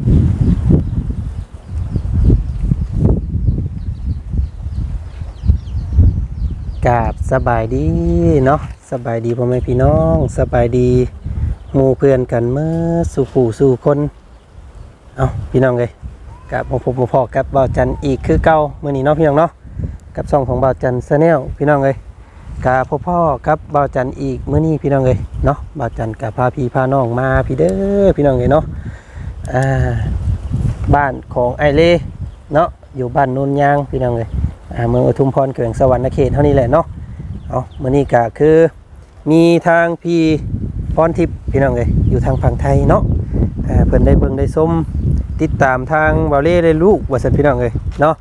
กาบสบายดีเนาะสบายดีพ่อแม่พี่น้องสบายดีหมู่เพื่อนกันเมื่อสู่ผู้สู่คนเอาพี่น้องเลยกับผมผมพอกับบ่าวจันอีกคือเก่าเมื่อนี้เนาะพี่น้องเนาะกับซองของบ่าวจันซแนลพี่น้องเลยกับพ่อพ่อกับบ่าวจันอีกเมื่อนี้พี่น้องเลยเนาะบ่าวจันกับพาพี่พาน้องมาพี่เด้อพี่น้องเลยเนาะ บ้านของไอเล่เนาะอยู่บ้านนนยางพี่น้องเลยอ่าเมืองอุทุมพรแขวงสวรรณเขตเท่านี้แหละเนาะเอามื่อนี้ก็คือมีทางพี่พรทิพย์พี่น้องเลยอยู่ทางฝั่งไทยเนาะอ่าเพิ่นได้เบิ่งได้ส้มติดตามทางบาเล่ได้ลูกว่าสันพี่น้องเลยเนาะ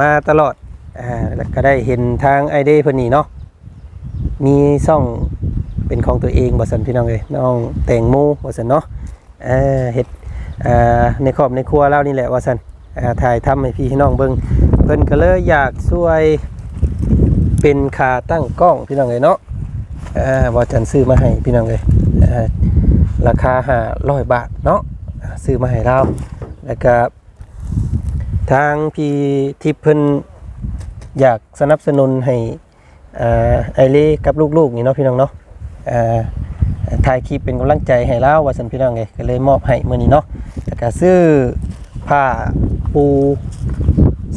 มาตลอดอ่าแล้วก็ได้เห็นทางไอเดเพิ่นนี่เนาะมีซ่องเป็นของตัวเองว่าสันพี่น้องเลยน้องแต่งโมว่าสันเนาะเออเฮ็ด ในครอบในครัวเรานี่แหละว่าสันถ่ายทำให้พี่ให้น้องเบิ่งเพิ่นก็เลยอยากช่วยเป็นขาตั้งกล้องพี่น้องเลยเนาะอ่าว่าจันซื้อมาให้พี่น้องเลยราคาห้าร้อยบาทเนาะซื้อมาให้เราแล้วก็ทางพี่ทิพย์เพิ่นอยากสนับสนุนให้อไอเล่กับลูกๆนี่เนาะพี่น้องเนาะ ถ่ายคลิปเป็นกำลังใจให้เราว่าสันพี่น้องเลยก็เลยมอบให้มื้อนี้เนาะแล้วก็ซื้อผ้าปู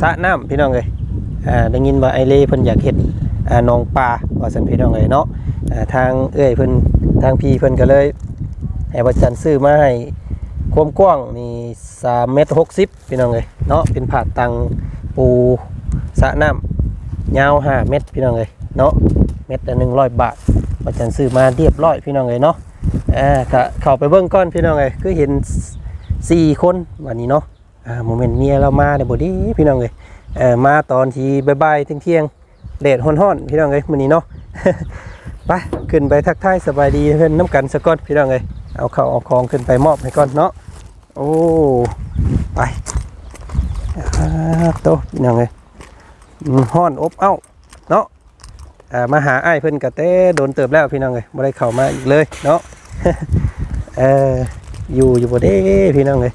สระน้ำพี่น้องเลยอ่าได้ยินว่าไอเล่เพิ่นอยากเห็ดอ่านองปลาว่าสันพี่น้องเลยเนาะอ่าทางเอ้ยเพิ่นทางพี่เพิ่นก็เลยให้วัดจันทร์ซื้อมาให้ความกว้างนี่สามเมตรหกสิบพี่น้องเลยเนาะเป็นผาตังปูสระน้ำยาวห้าเมตรพี่น้องเลยเนาะเมตรละหนึ่งร้อยบาท วัดจันซื้อมาเรียบร้อยพี่น้องเลยเนาะอ่าก็เข้าไปเบิ่งก้อนพี่น้องเลยคือเห็นสี่คนวันนี้เนาะอ่าโมเมนต์เมียเรามาเดี๋ยวบดีพี่น้องเลยเออมาตอนที่บ่ายๆเที่ยงๆแดดฮ้อนๆพี่น้องเลยมื้อนี้เนาะไปขึ้นไปทักทายสบายดีเพื่อนน้ำกันสะก้อนพี่น้องเลยเอาเข้าเอาของขึ้นไปมอบให้ก่อนเนาะโอ้ไปโตพี่น้องเลยฮ้อนอบเอ้าเนาะ อ่ามาหาไอ้เพิ่นกะเต้โดนเติบแล้วพี่น้องเลยบ่ได้เข้ามาอีกเลยเนาะเอออยู่อยู่บ่เด้พี่น้องเลย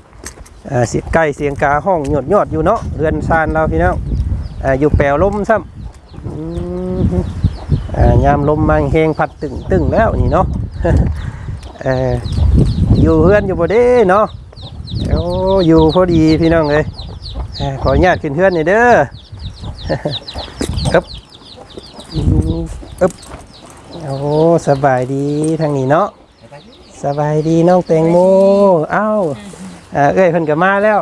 อ่าเสียงไก่เสียงกาห้องหยดยอดอยู่เนาะเรือนซานเราพี่น้องอ่าอยู่แปลวลมซ้ำอ่ายามลมมาแหงพัดตึงตึงแล้วนี่เนาะเอออยู่เฮือนอยู่บ่เด้เนาะโอ้อยู่พอดีพี่น้องเลยขออนุญาตขึ้นเฮือนหน่อยเด้ออึ๊บ อืมอึ๊บโอ้สบายดีทางนี้เนาะสบายดีน้องแตงโมเอ้าอ่าเอ้ยเพิ่นก็มาแล้ว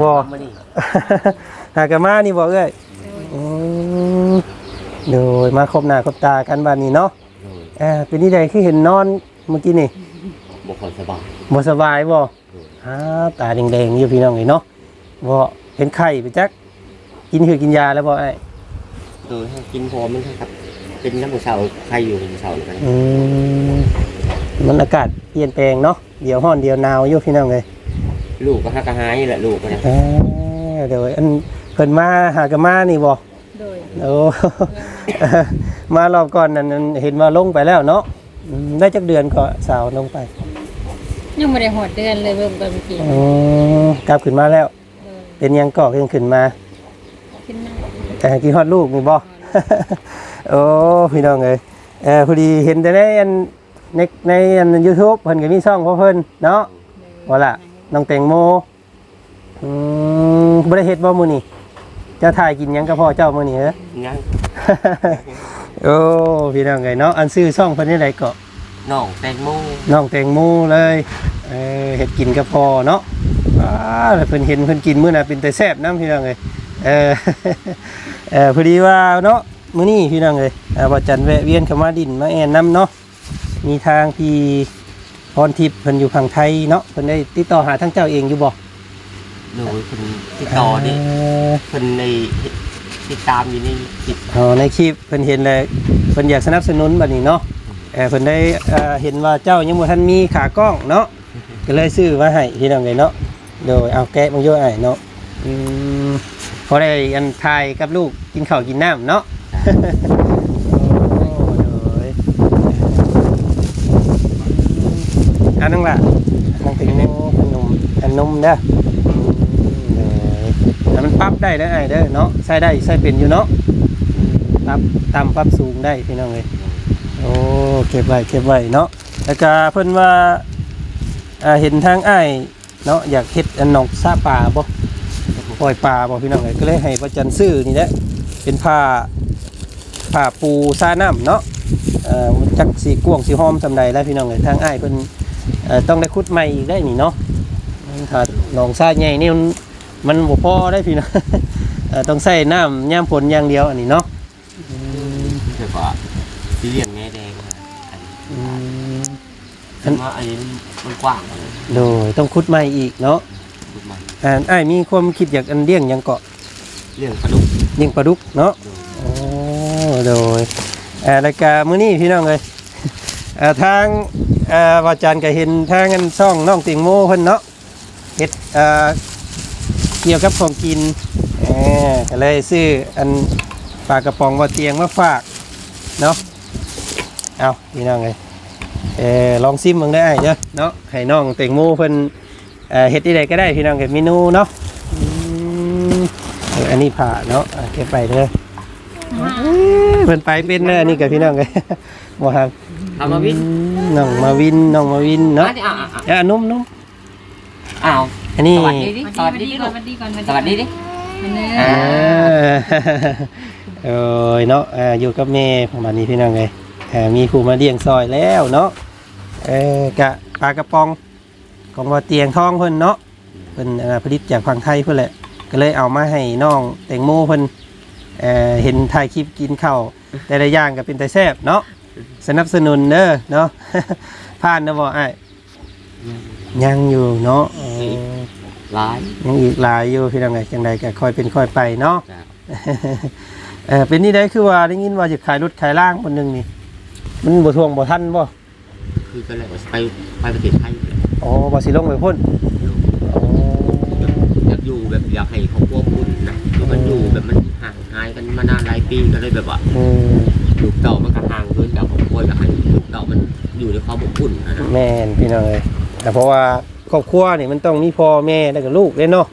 บ่หากะมานี่บ่เอ้ยอืมโดยมาคบหน้าคบตากันบัดนี้เนาะเออเป็นนี่ใดคือเห็นนอนเมื่อกี้นี่บุคคลสบายบ่สบายบ่ฮาตาแดงๆอยู่พี่น้องนี่เนาะบ่เป็นไข้ไปจักกินคือกินยาแล้วบ่ไอ้ โดยให้กินพอมันครับเป็นน้ำมันเสาใครอยู่ในเสาเลยอืมมันอากาศเปลี่ยนแปลงเนาะเดี๋ยวร้อนเดี๋ยวหนาวอยู่พี่น้องเอ้ยลูกก็ฮักกะหายนี่แหละลูกก็นะเออเดี๋ยวอันเพิ่นมาหากะมานี่บ่โดยโอ้ มารอบก่อนนั้นนั้นเห็นว่าลงไปแล้วเนาะอืมได้จักเดือนก็สาวลงไปยังไม่ได้หอดเดือนเลยเบิ่งไปเมื่อกี้อืมกลับขึ้นมาแล้ว โดยเป็นยังกอกยังขึ้นมาขึ้น มาแต่กินฮอดลูกนี่บ่ โอ้พี่น้องเอ้ยเออพอดีเห็นแต่ในอันในในอัน YouTube เพิ่นก็มีช่องของเพิ่นเนาะว่าล่ะน้องแตงโมอืมบ่ได้เฮ็ดบ่มื้อนี้เจะถ่ายกินหยังกับพ่อเจ้ามื้อนี้เด้องั้นโอ้พี่น้องเอ้เนาะอันซื้อช่องเพิ่นนี่ไดก็น้องแตงโมน้องแตงโมเลยเออเห็ดกินกับพอเนาะว้าแล้วเพิ่นเห็นเพิ่นกินมื้อน่ะเป็นแต่แซ่บน้ำพี่น้องเอ้ย เออเออพอดีว่าเนาะมื้อนี้พี่น้องเอ้ยอ่าว่าจันแวะเวียนเข้ามาดินมาแอนน้ำเนาะมีทางพี่พรทิพย์เพิ่นอยู่ฝั่งไทยเนาะเพิ่นได้ติดต่อหาทางเจ้าเองอยู่บ่โดยคนติดต่อนี่เออคนในติดตามอยู่ในติดอ๋อในคลิปเพิ่นเห็นเลยเพิ่นอยากสนับสนุนบัดนี้เนาะเออเพิ่นได้เอ่อเห็นว่าเจ้ายังบ่ทันมีขากล้องเนาะก็เลยซื้อมาให้พี่น้องเลยเนาะโดยเอาแกะมาโยไอ้เนาะอืม พอได้อันทายกับลูกกินข้าวกินน้ำเนาะโอ้โดยอันนั้นล่ะน้องติงโมขนมอันนมเด้ออืมเด้อแต่มันปรับได้เด้อไอ้เด้อเนาะใช้ได้ใช้เป็นอยู่เนาะปรับต่ำปรับสูงได้พี่น้องเลยโอ้เก็บไว้เก็บไว้เนาะแล้วก็เพิ่นว่าอ่าเห็นทางอ้ายเนาะอยากเฮ็ดอันหนองซาป่าบ่ ปล่อยปลาบ่พี่น้องเลยก็เลยให้ประจันซื้อนี่แหละเป็นผ้าผ้าปูซาน้ำเนาะเอ่อมันจักสีกวางสีหอมสำใดแล้วพี่น้องเลยทางอ้ายเพิ่นเอ่อต้องได้ขุดใหม่อีกได้นี่เนาะถ้าหนองซาใหญ่นี่มันมันบ่พอได้พี่น้องเอ่อต้องใส่น้ำย่ามฝนอย่างเดียวอันนี้เนาะเรียกว่าสีเหลี่ยมแง่แดงนะอันนี้อืมฉันว่าอันนี้มันกว้างเลยโดยต้องขุดใหม่อีกเนาะ พูดมาอ่าอ้ายมีความคิดอยากอันเลี้ยงหยังเกาะเรื่องกระดูกเลี้ยงปลาดุกเนาะโอ้โดยเอ่อรายการมื้อนี้พี่น้องเลยเอ่อทางเอ่อวาจารย์ก็เห็นทางอันช่องน้องติงโมเพิ่นเนาะเฮ็ดเอ่อเกี่ยวกับของกินเออก็เลยซื้ออันปลากระป๋องว่าเตียงมาฝากเนาะเอาพี่น้องเลยเออลองซิมเบิ่งได้เด้อเนาะให้น้องติงโมเพิ่น เอ่อเฮ็ดที่ใดก็ได้พี่น้องเก็บเมนูเนาะอืมเอออันนี้ผ่าเนาะอะเก็บไปเด้อเพิ่นไปเป็นเด้ออันนี้กับพี่น้องเลยบ่ครับทำมาวินน้องมาวินน้องมาวินเนาะอะอะอะเอ้านุ่มนุ่มอ้าวอันนี้ สวัสดีดิสวัสดีก่อนสวัสดีก่อนสวัสดีดิมันเนื้ออ่า เออเอ้ยเนาะอ่าอยู่กับแม่ของบัดนี้พี่น้องเลยอ่ามีผู้มาเลี้ยงซอยแล้วเนาะเออกะปลากระป๋อง ของว่าเตียงทองเพิ่นเนาะเพิ่นอ่าผลิตจากฝั่งไทยเพิ่นแหละ ก็เลยเอามาให้น้องแตงโมเพิ่นเอ่อเห็นถ่ายคลิปกินข้าวแต่ละอย่างก็เป็นแต่แซ่บเนาะสนับสนุนเด้อเนาะ ผ่านนะบ่อ้ายยังอยู่เนาะเออร้าย ยังอีกหลายอยู่พี่น้องไงจังใดก็ค่อยเป็นค่อยไปเนาะ จ้ะ เออเป็นนี่ได้คือว่าได้ยินว่าจะขายรถขายล่างคนหนึงนี่ มันบ่ทวงบ่ทันบ่คือก็เลยว่าไปไปประเทศไทยเลย อ๋อบ่สิลงไปพ่นอ๋ออยากอยู่แบบอยากให้เขาควบคุมนะคือมันอยู่แบบมันห่างหายกันมานานหลายปีก็เลยแบบว่าอืมลูกเต่ามันก็ห่างเกินจากครอบครัวอยากให้ลูกเต่ามันอยู่ในความอบอุ่นนะนะแม่นพี่น้องเอ้ยแต่เพราะว่าครอบครัวนี่มันต้องมีพ่อแม่แล้วก็ลูกเด้เนาะ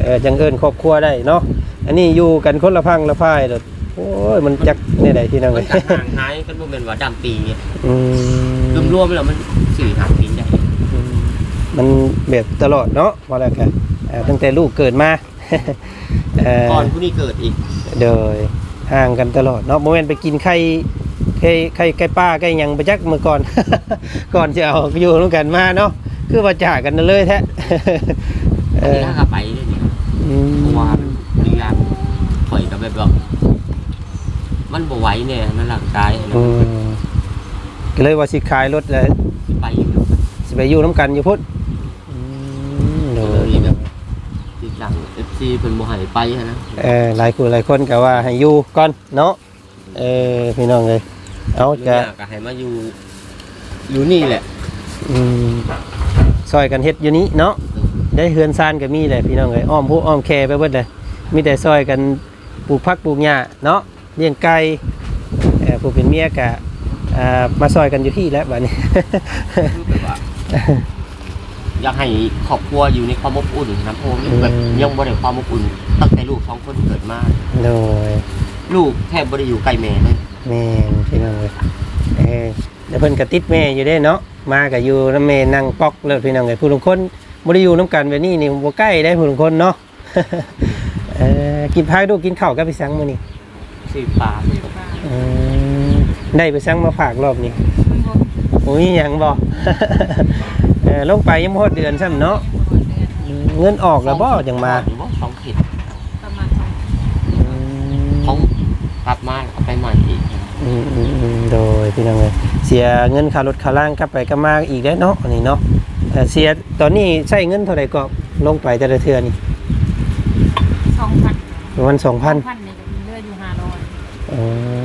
เออจังเอิ้นครอบครัวได้เนาะ อันนี้อยู่กันคนละพังละพายเด้อโอ้ยมันจักแนี่ใดพี่น้องมัเอ้นยก็ห่างหายกันบ่แม่นว่าดำปีเนี่ยอืม รวมๆแล้วมันสี่ห้าปีได้ มันแบบตลอดเนาะว่าแล้วกันเอ่อตั้งแต่ลูกเกิดมาเอ่อก่อนผู้นี้เกิดอีกเดยห่างกันตลอดเนาะโมเมนไปกินไข่ไข่ไข่ไก่ป้าไก่หยังไปจักเมื่อก่อน ก่อนจะเอาอยู่ร่วมกันมาเนาะคือว่าจากกันเลยแท้เออันอนี้ถ้าไปเนี่ยเนี่ยอืมเพราะว่าเรียนถอยกับแบบว่ามันบ่ไหวเนี่ยมันร่างกายนะอืมก็เลยว่าสิขายรถเลยไปอยู่แล้วสิไปอยู่น้ำกันอยู่พุ่นอืมโด ก็เลย ยแบบติ ดหลัง FC เพิ่นบ่ให้ไปหั้นนะเออหลายคนหลายคนก็ว่าให้อยู่ก่อนเนาะเออพี่น้องเลยเอาเรื่จะองก็ให้มาอยู่อยู่นี่แหละอืมซอยกันเฮ็ดอยู่นี้เนาะได้เฮือนซานก็มีเลยพี่น้องเลยอ้อมผู้อ้อมแคไปเบิดเลยมีแต่ซอยกันปลูกพักปลูกหญ้าเนาะเลี้ยงไก่เอ่อผู้เป็นเมียกะอ่ามาซอยกันอยู่ที่แล้วบัดนี้ คือแบบว่า อยากให้ครอบครัวอยู่ในความอบอุ่นนะเพราะว่ามันแบบอืมยังบ่ได้ความอบอุ่น ตั้งแต่ลูกสองคนเกิดมาโดย ลูกแทบบ่ได้อยู่ใกล้แม่เลยแม่นพี่น้องเลยเออเดี๋ยวเพิ่นก็ติดแม่อยู่ได้เนาะมาก็อยู่น้ำแม่นั่งปอกเลยพี่น้องเลยผู้ลางคนบ่ได้อยู่น้ำกันแบบนี้นี่บ่ใกล้ได้ผู้ลางคนเนาะเออกินพายดูกินข้าวกับพี่สังมื้อนี้ชื่อปลาอืมได้ไปสั่งมาฝากรอบนี้มันบ่โอ้ยยังบ่เออลงไปยังบ่ฮอดเดือนซ้ำเนาะหอดเดือนอืมเงินออกแล้วบ่จังมาหรือว่าสองขีดประมาณสองอืมเขากลับมาเอาไปใหม่อีกอืมอืมอืมโดยพี่น้องเอ้ยเสียเงินค่ารถค่าล่างกลับไปกลับมาอีกแล้วเนาะอันนี้เนาะเอ่อเสียตอนนี้ใช้เงินเท่าไหร่ก็ลงไปแต่ละเทื่อนี่สองพันประมาณ2,000สองพันนี่ก็มีเลือดอยู่ห้าร้อยอ๋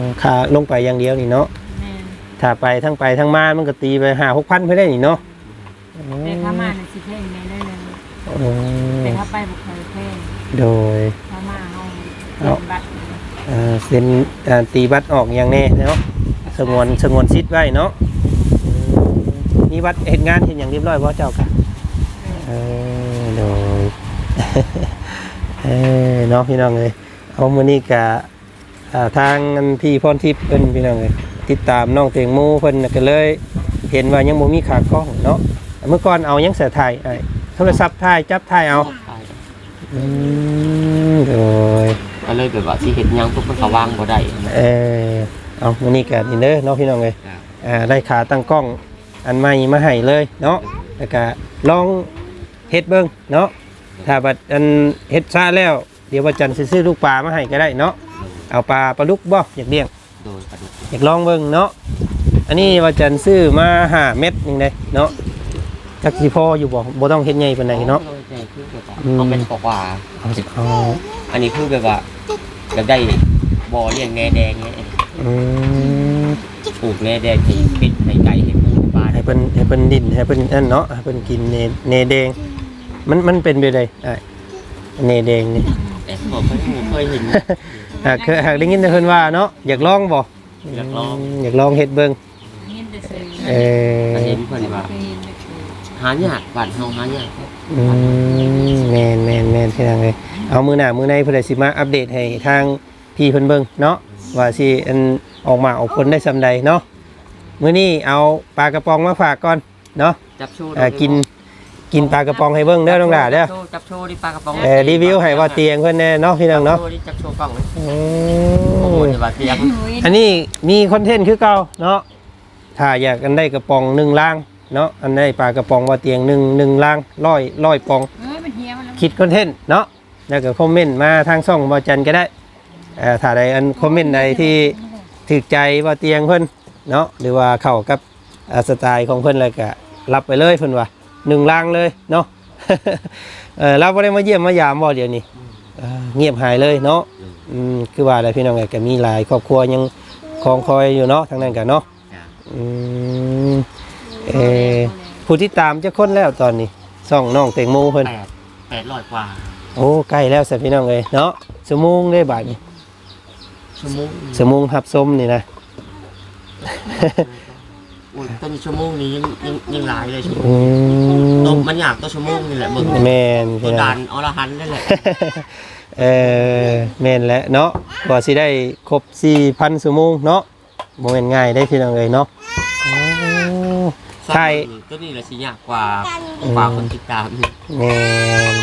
อค่าลงไปอย่างเดียวนี่เนาะแม่นถ้าไปทั้งไปทั้งมามันก็ตีไป5 6,000เพิ่นได้นี่เนาะ แต่ถ้ามาเนี่ยสิเพ่งแม่ได้เลยอืมแต่ถ้าไปบุกเคยเพ่งโดยถ้ามาเอาเอาเงินบัตรเอ่อเซ็นอ่าตีบัตรออกอย่างแน่เนาะสงวนสงวนสิทธิ์ไว้เนาะอืมมีบัตรเห็นงานเห็นอย่างเรียบร้อยเพราะเจ้ากะเออโดยเออเนาะพี่น้องเลยเอามื้อนี้กะอ่าทางอันพี่พรทิพย์เพิ่นพี่น้องเลยติดตามน้องเตียงโมเพิ่นน่ะก็เลย เห็นว่ายังบ่มีขากล้องเนาะ เมื่อก่อนเอายังเสียถ่ายไอ้โทรศัพท์ถ่ายจับถ่ายเอาอืมโดยก็เลยแบบว่าที่เห็นยังปุ๊บมันก็วางบ่ได้เออเอามื้อนี้ก็นี่เด้อเนาะพี่น้องเลยอ่าได้ขาตั้งกล้องอันใหม่มาให้เลยเนาะแล้วก็ลองเฮ็ดเบิ่งเนาะถ้าบัดอันเฮ็ดซะแล้ว เดี๋ยววันจันทร์สิซื้อลูกปลามาให้ก็ได้เนาะเอาปลาปลาดุกบ่อยากเลี้ยงโดยกระดูกอยากลองเบิ่งเนาะอันนี้ว่าจันซื้อมาห้าเม็ดยังไงเนาะ จักสิพออยู่บ่บ่ต้องเฮ็ดใหญ่ปานใดเนาะโดยใจคือแบบว่าอืมเอาเป็นกว่าเอาสิเอาๆอันนี้คือแบบว่าแบบได้บ่อเลี้ยงแหน่แดงเนี่ยอืมปลูกแหน่แดงให้เป็ดให้ไก่ให้หมูปลาให้เพิ่นให้เพิ่นดินให้เพิ่นนั่นเนาะให้เพิ่นกินเนเนแดง มันมันเป็นไปได้อ้ายเนแดงนี่แต่ผมเคยหมูเคยเห็นหากเคยหากได้ยินแต่เพิ่นว่าเนาะอยากลองบ่อยากลองมอยากลองเฮ็ดเบิ่งเห็นแต่ซื้อเออเห็นเพิ่นว่าเคยเห็นแต่ซื้อหายากบ้านเฮาหายากอืมแม่นแม่นแม่นพี่น้องเอ้ยเอามื้อหน้ามื้อในเพิ่นได้สิมาอัปเดตให้ทางพี่เพิ่นเบิ่งเนาะว่าสิอันออกมาออกผลได้ซำใดเนาะมื้อนี้เอาปลากระป๋องมาฝากก่อนเนาะจับโชว์เอ่อกินกินปลากระป๋องให้เบิ่งเด้อน้องหลาเด้อจับโชว์ดิปลากระป๋องเอ่อรีวิวให้ว่าเตียงเพิ่นแน่เนาะพี่น้องเนาะจับโชว์ดิจับโชว์กล้องเลยโอ้โอ้โหยจะว่าเตียงอันนี้มีคอนเทนต์คือเก่าเนาะถ้าอยากกันได้กระป๋องหนึ่งล่าง เนาะอันได้ปลากระป๋องว่าเตียงหนึ่งหนึ่งล่างร้อยร้อยปองเอ้ยมันเหี่ยวแล้วคิดคอนเทนต์เนาะแล้วก็คอมเมนต์มาทางช่องบอจันก็ได้เอ่อถ้าใดอันคอมเมนต์ใดที่ถูกใจว่าเตียงเพิ่นเนาะหรือว่าเข้ากับอ่าสไตล์ของเพิ่นแล้วก็รับไปเลยเพิ่นว่าหนึ่งล่างเลยเนาะ เออเราบ่ได้มาเยี่ยมมายามบ่เดี๋ยวนี้เอ่อเงียบหายเลยเนาะอืมคือว่าอะไรพี่น้องก็มีหลายครอบครัวยังคองคอยอยู่เนาะทางนั้นกันเนาะจ้ะ อืม เออผู้ที่ตามจะคนแล้วตอนนี้ส่องน้องเต็งโมเพิ่นแปดแปดร้อยกว่าโอ้ใกล้แล้วสิพี่น้องเลยเนาะสมงได้บาทนี่ชั่วโมงสมงหับส้มนี่นะโอ้ยต้นชั่วโมงนี้ยังยังยังหลายเลยชั่วโมงอืมต้นมันอยากต้นชั่วโมงนี่แหละมึงแม่นตัพี่วน้อดางนอรหันต์นั่นแหละเออแม่นแล้วเนาะกว่าสิได้ครบ4,000ชั่วโมงเนาะบ่แม่นง่ายได้พี่น้องเลยเนาะโอ้ ใช่ ตัวนี้แหละสิยากกว่ากว่าคนติดตามนี่แม่น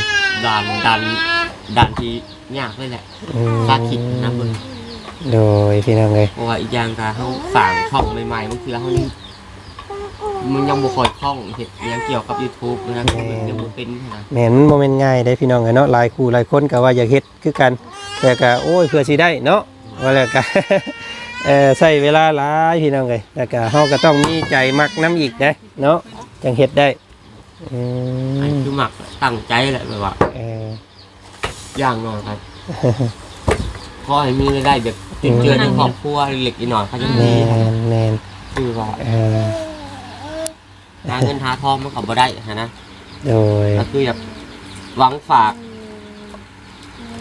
ด่านด่านด่านที่ยากเลยแหละอืมคาดคิดนะมึงโดยพี่น้องเลยเพราะว่าอีกอย่างก็เขาสั่งช่องใหม่ๆบางทีเขานี่มันยังบ่ค่อยคล่องเห็ดอิหยังเกี่ยวกับ YouTube นะมันยังบ่เป็นนะแม่นมันบ่แม่นง่ายได้พี่น้องเลยเนาะหลายคู่หลายคนก็ว่าอยากเฮ็ดคือกันแต่ก็โอ้ยเพื่อสิได้เนาะว่าแล้วก็ เออใช้เวลาหลายพี่น้องเลยแล้วก็เฮาก็ต้องมีใจมักน้ำอีกนะเนาะจังเฮ็ดได้อือันมคือหมักตั้งใจแหละแบบว่าเออ อย่างน้อยครับขอให้มีรายได้แบบติดเจือในครอบครัวเล็กอีกหน่อยเขาจะแมดีนแมนคือว่าเออหาเงินหาทองมันก็บ่ได้ฮะนะโดย ก็คือแบบหวังฝาก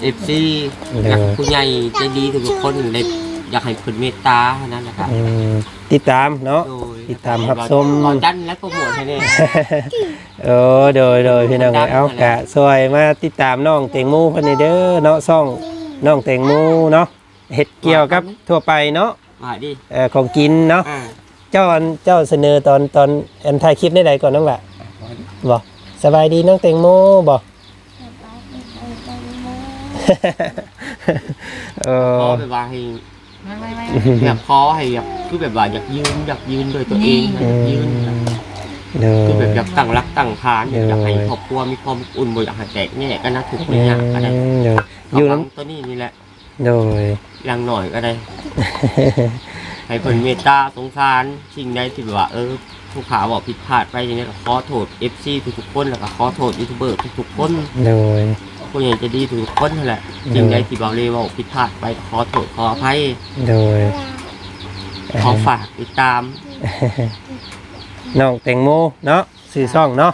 เอฟซีอยากให้ผู้ใหญ่ใจดีทุกๆคนได้ อยากให้เพิ่นเมตตาเท่านั้นแหละครับอืมติดตามเนาะ โดยติดตามรับชมรอจันทร์และโปรโมทให้แน่โอ้โดยโดยพี่น้องเอ้ยเอากะซอยมาติดตามน้องเต็งหมูเพิ่นนี่เด้อเนาะซ่องน้องเต็งหมูเนาะเฮ็ดเกี่ยวกับทั่วไปเนาะว่าดิเอ่อของกินเนาะอ่าเจ้าอันเจ้าเสนอตอนตอนอันถ่ายคลิปได้ใดก่อนน้องละบอกสบายดีน้องเต็งโมบอกเอขออแบบว่าให้ ไม่ไม่ไม่อยากขอให้อยากคือแบบว่าอยากยืนอยากยืนโดวยตัวเองนะอยากยืนแบบเด้คือแบบออยากตั้งรักตั้งฐานเอออยากให้ครอบครัวมีความอบอุ่นบ่อยากให้แตกแยกกันนะทุกคนอยากก็ได้เด้ออยู่เอาหวัน้งตัวนี้นี่แหละำโดยอย่างหน่อยก็ได้ให้เพิ่นเมตตาสงสารสิ่งใดที่แบบว่าเออผู้ขาบอกผิดพลาดไปอย่างนี้ก็ขอโทษ FC ทุกๆคนแล้วก็ขอโทษยูทูบเบอร์ทุกๆคนโดย ผู้ใหญ่ใจะดีทุกๆคนนั่นแหละสิ่งใดที่บอกเลยว่าผิดพลาดไปขอโทษขออภัยโดยขอฝากติดตามน้องแตงโมเนาะสื่อซ่องเนาะ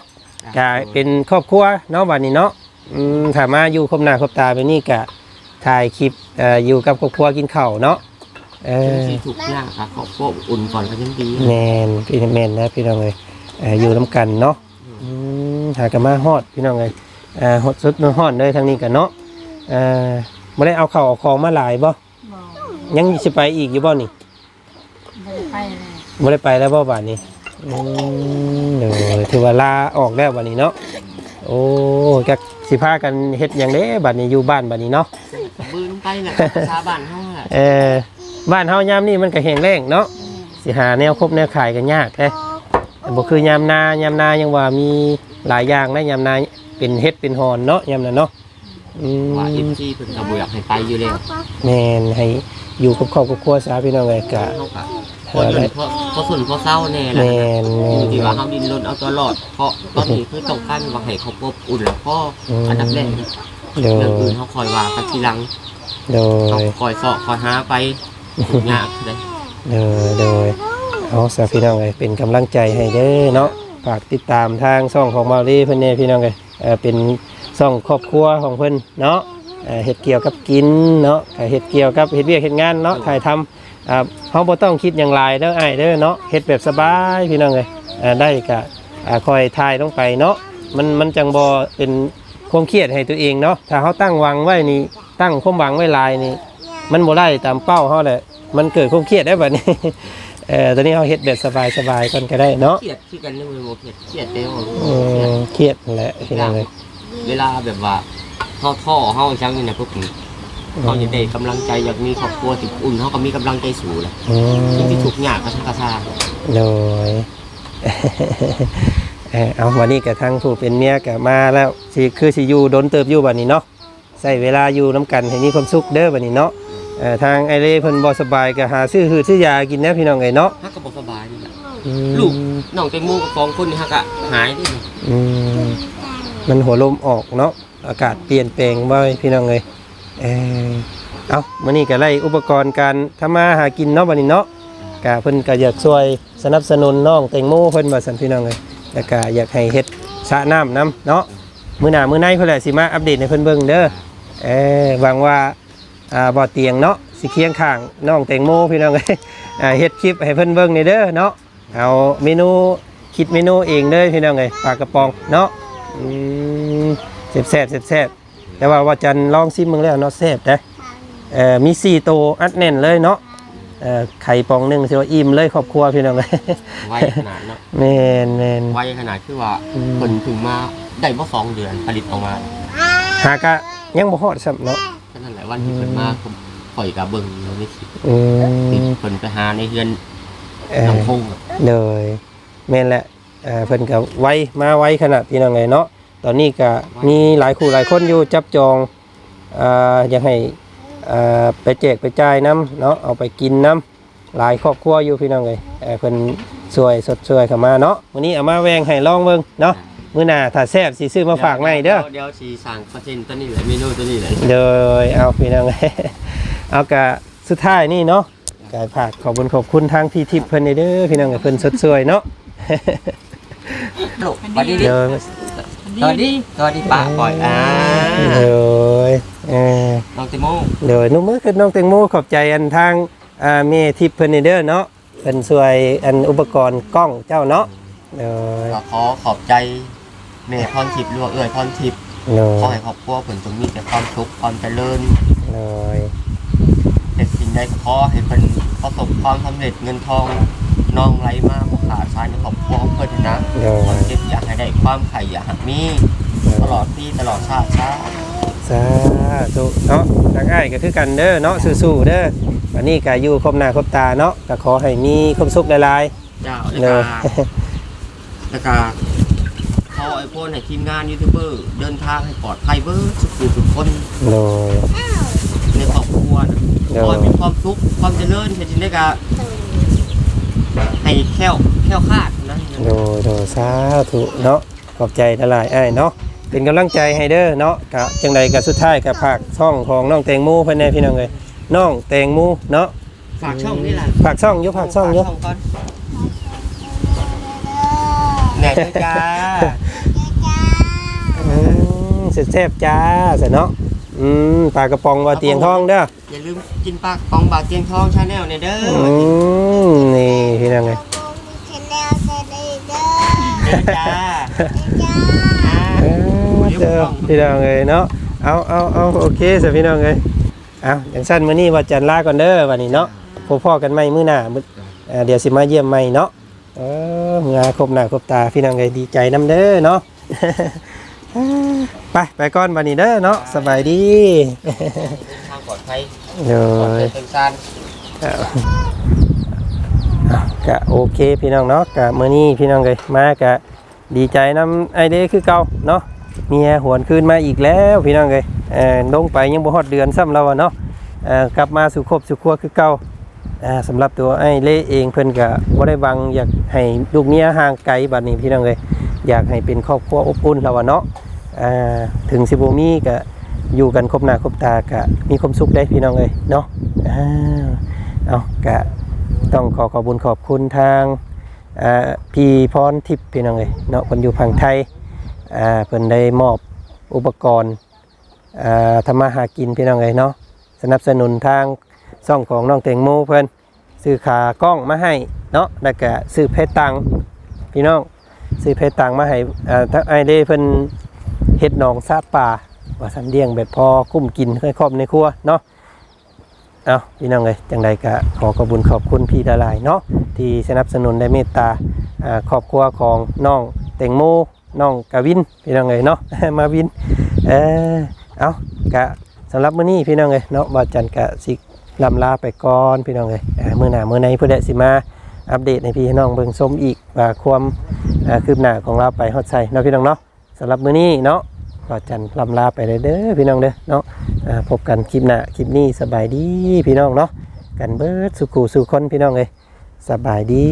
กะเป็นครอบครัวเนาะบัดนี้เนาะอืมถ้ามาอยู่ครบหน้าครบตาไปนี่กะถ่ายคลิปเอ่ออยู่กับครอบครัวกินข้าวเนาะเอสิ่งอที่ถูกยากครับขอพวกอุ่นก่อนก็ยังดีแมนพี่แมนนะพี่น้องเลยเอ่ออยู่น้ำกันเนาะอืมหากนมาฮอดพี่น้องเลย อ่าฮดสุดฮ้อนเลยทางนี้กันเนาะอ่าบ่ได้เอาข้าวเอาของมาหลายบ่บอกยังสิไปอีกอยู่บ่นี่ไม่ได้ไปเลยบ่ได้ไปแล้วบ่บาดนี้อืมเดี๋ยวถือว่าลาออกแล้วบัดนี้เนาะโอ้จักสิพากันเฮ็ดหยังเด้บัดนี้อยู่บ้านบัดนี้เนาะบืนไปแหละภาษาบ้านเฮาแหละเออบ้านเฮายามนี้มันก็แห้งแล้งเนาะสิหาแนวครบแนวขายกันยากเด้บ่คือยามนายามนายังว่ามีหลายอย่างนะยามนา เป็นเฮ็ดเป็นหอนเนาะยามนั้นเนาะอืมว่า FC เพิ่นก็บ่อยากให้ไปอยู่แล้วแม่นให้อยู่กับครอบกับครัวซะพี่น้องเอ้ยกะเฮาก็พอเดินพอพอฝนพอเศร้าแน่แหละแม่นแม่อยู่ที่นว่าเฮาดิ้นรนเอาตัวรอด เพราะตอนนี้คือต้องการว่าให้ครอบครัวอุ่นแล้วพ่ออันดับแรกโดเรื่องอื่ยนเฮาคอยว่ากันทีหลังโดเฮาย คอยเสาะคอยหาไปทุกยากเลยโดยโดยเอาซะพี่น้องเอ้ยเป็นกำลังใจให้เด้อเนาะฝากติดตามทางช่องของมารีเพิ่นแน่พี่น้องเอ้ย เอ่อเป็นช่องครอบครัวของเพิ่นเนาะเอ่อเฮ็ดเกี่ยวกับกินเนาะก็เฮ็ดเกี่ยวกับเฮ็ดเวียกเฮ็ดงานเนาะถ่ายทำอ่าเฮาบ่ต้องคิดอย่างไรเด้ออ้ายเด้อเนาะเฮ็ดแบบสบายพี่น้องเอ้ยเอ่อได้ก็อ่าคอยถ่ายลงไปเนาะมันมันจังบ่เป็นความเครียดให้ตัวเองเนาะถ้าเฮาตั้งหวังไว้นี่ตั้งความหวังไว้หลายนี่มันบ่ได้ตามเป้าเฮาแหละมันเกิดความเครียดได้บัดนี้ เอ่อตอนนี้เฮาเฮ็ดแบบสบายๆก่อนก็ได้เนาะเครียดคือกันนี่มันบ่เครียดเครียดเด้อเออเครียดนั่นแหละพี่น้องเอ้ยเวลาแบบว่าท้อท้อเฮาจังนี่นะพวกนี้เฮาอยากได้กำลังใจอยากมีครอบครัวที่อุ่นเฮาก็มีกำลังใจสูงแหละอืสิ่งมที่ทุกข์ยากก็ทั้งกระซ่าโดยเอ่อเอาวันนี้กับทางผู้เป็นเมียก็มาแล้วสิคือสิอยู่ดนเติบอยู่บัดนี้เนาะใส่เวลาอยู่น้กันให้มีความสุขเด้อบัดนี้เนาะ เอ่อทางไอเล่เพิ่นบ่สบายก็หาซื้อหืดซื้อยากินนะพี่น้องเอ้ยเนาะฮักก็บ่สบายนี่แหละอืมลูกน้องแตงโมกับสองคนนี่ฮักอะหายดิอืมมันหัวลมออกเนาะอากาศเปลี่ยนแปลงบ่อยพี่น้องเอ้ยเออเอามื้อนี้ก็ไล่อุปกรณ์การทำมาหากินเนาะบัดนี้เนาะก็เพิ่นก็อยากช่วยสนับสนุนน้องแตงโมเพิ่นว่าซั่นพี่น้องเอ้ยแล้วก็อยากให้เฮ็ดสระน้ำนํเนาะมื้อหน้ามื้อในเพิ่นแหละสิมาอัปเดตให้เพิ่นเบิ่งเด้อเออหวังว่า อ่าบ่เตียงเนาะสิเคียงข้างน้องแตงโมพี่น้องเอ้ยอ่าเฮ็ดคลิปให้เพิ่นเบิ่งนี่เด้อเนาะเอาเมนูคิดเมนูเองเด้อพี่น้องเอ้ยปลากระป๋องเนาะอืมแซ่บแซ่บแซ่บแซ่บแต่ว่าว่าจันลองซิมมึงแล้วเนาะแซ่บนะเอ่อมีสี่โตวอัดแน่นเลยเนาะเอ่อไข่ปองหนึ่งสิว่าอิ่มเลยครอบครัวพี่น้องเลยไวขนาดเนาะแมนแมนไวขนาดคือว่าอืมเพิ่นถึงมาได้บ่สองเดือนผลิตออกมา หากะยังบ่ฮอดซ้ำเนาะ ก็นั่นแหละวันที่เพิ่นมาผมข่อยกับเบิ่งอยู่ในคลิปอืที่มเพิ่นไปหาในเฮือนเอ่อน้องคงอะเลยแม่นแหละเอ่อเพิ่นก็ไวมาไวขนาดพี่น้องเลยเนาะตอนนี้ก็มีหลายคู่หลายคนอยู่จับจองเอ่ออยากให้เอ่อไปแจกไปจ่ายน้ำเนาะเอาไปกินน้ำหลายครอบครัวอยู่พี่น้องเลยเอ่อเพิ่นสวยสดสวยเข้ามาเนาะวันนี้เอามาแวงให้ลองเบิ่งเนาะ มื้อหน้าถ้าแซ่บสิซื้อมาฝากใหม่เด้อเดี๋ยวสิสั่งคอนเทนต์ตัวนี้แหละเมนูตัวนี้แหละเดยเอาพี่น้องเอากะสุดท้ายนี่เนาะกายผากขอบคุณขอบคุณทางพี่ทิพย์เพิ่นเด้อพี่น้องกับเพิ่นสดสวยเนาะสวัสดีเดยสวัสดีสวัสดีป้าก่อยอ่าเดยเออน้องติโมเดยนุ่มมือคือน้องแตงโมขอบใจอันทางอ่าเมทิพย์เพิ่นเด้อเนาะเพิ่นช่วยอันอุปกรณ์กล้องเจ้าเนาะเดยก็ขอขอบใจ แม่พรทิพย์หรือว่าเอื้อยพรทิพย์เดขอยให้ครอบครัวเพิ่นจงมีแต่ความสุขความเจริญเดยเป็นสิ่งใดก็ขอให้เพิ่นประสบความสำเร็จเงินทองน้องไหลมาบ่ขาดสายในครอบครัวของเพิ่นนะเดความยเจ็บอยากให้ได้ความไข่อยากให้มีตลอดปีตลอดชาติชาติ สาธุเนาะทางอ้ายก็คือกันเด้อเนาะสู้ๆเด้อวันนี้ก็อยู่ครบหน้าครบตาเนาะก็ขอให้มีความสุขหลายๆเจ้าเนแล้วอะก็แล้วก็ ขอไอโฟนให้ทีมงานยูทูบเบอร์เดินทางให้ปลอดภัยเบิร์ทุกผู้ทุกคนโดย ในครอบครัวนะเนอะขอให้มีความสุขความเจริญให้จินได้กะให้แค้วแค้วคลาดนะโดยโดยสาธุเนาะขอบใจหลายๆอ้ายเนาะเป็นกำลังใจให้เด้อเนาะกะจังใดกะสุดท้ายกะภาคช่องของน้องแตงโมเพิ่นแน่พี่น้องเอ้ยน้องแตงโมเนาะฝากช่องนี่แหละภาคช่องอยู่ภาคช่องอยู่ฝากก่อน แหน่ด้วยจ้าอืมแซ่บๆจ้าซะเนาะอืมปลากระป๋องว่าเตียงทองเด้ออย่าลืมกินปลากระป๋องบาทเตียงทองชาแนลเนี่ยเด้ออืมนี่พี่น้องเอ้ยเด้อจ้าเออเดี๋ยวเด้อผมฟังพี่น้องเอ้ยเนาะเอาเอาเอาโอเคสิพี่น้องเอ้ยเอาอย่างสั้นมื้อนี้ว่าจันลาก่อนเด้อวันนี้เนาะพบพ่อกันใหม่มื้อหน้ามื้อเอ่อเดี๋ยวสิมาเยี่ยมใหม่เนาะ เออเมื่อครบหน้าครบตาพี่น้องเอ้ยดีใจนํเด้อเนาะ ไปไปก่อนวันนี้เด้อเนาะสบายดีทางปลอดภัยเด้ปลอดภัยทางการอะโอเคพี่น้องเนาะกะมื้อนี้พี่น้องเลยมากะดีใจนํไอเด้คือเก่าเนาะเมียหวนคืนมาอีกแล้วพี่น้องเลยเออลงไปยังบ่ฮอดเดือนซ้ำเราอะเนาะเอ่อกลับมาสู่ครบสู่ครัวคือเก่า สำหรับตัวไอ้เล่เองเพิ่อนก็บ่ได้วังอยากให้ลูกเมียห่างไกลบัดนี้พี่น้องเลยอยากให้เป็นครอบครัวอบอุ่นเราอะเนาะถึงสิบ่มีก็อยู่กันครบหน้าครบตาก็มีความสุขได้พี่น้องเลยเนาะเอากะต้องขอขอบคุญขอบคุณทางพี่พรทิพย์พี่น้องเลยเนาะคนอยู่ฝั่งไทยเพิ่นได้มอบอุปกรณ์อ่าทำมาหากินพี่น้องเลยเนาะสนับสนุนทาง ซ่องของน้องเตงโมเพิ่นซื้อขากล้องมาให้เนาะแล้วก็ซื้อเพชรตังพี่น้องซื้อเพชรตังมาให้อ่าทั้งไอเด้เพิ่นเฮ็ดหนองซาป่าว่าสันเดียงแบบพอคุ้มกินให้ครอบในครัวเนาะเอาพี่น้องเลยจังใดก็ขอขอบคุญขอบคุณพี่ดาลายเนาะที่สนับสนุนได้เมตตาอ่าครอบครัวของน้องแตงโมน้องกาวินพี่น้องเลยเนาะมาวินเออเอากะสำหรับมื้อนี้พี่น้องเลยเนาะบาจันกะสิ ลำลาไปก่อนพี่น้องเลยมือหน้ามือในเพื่อได้สิมาอัปเดตในพี่น้องเบิ่งชมอีกว่าความคืบหน้าของเราไปฮอดใส่เนาะพี่น้องเนาะสำหรับมื้อนี้เนาะบาจันลำลาไปเลยเด้อพี่น้องเด้อเนาะพบกันคลิปหน้าคลิปนี้สบายดีพี่น้องเนาะกันเบิดสุขูสุขคนพี่น้องเลยสบายดี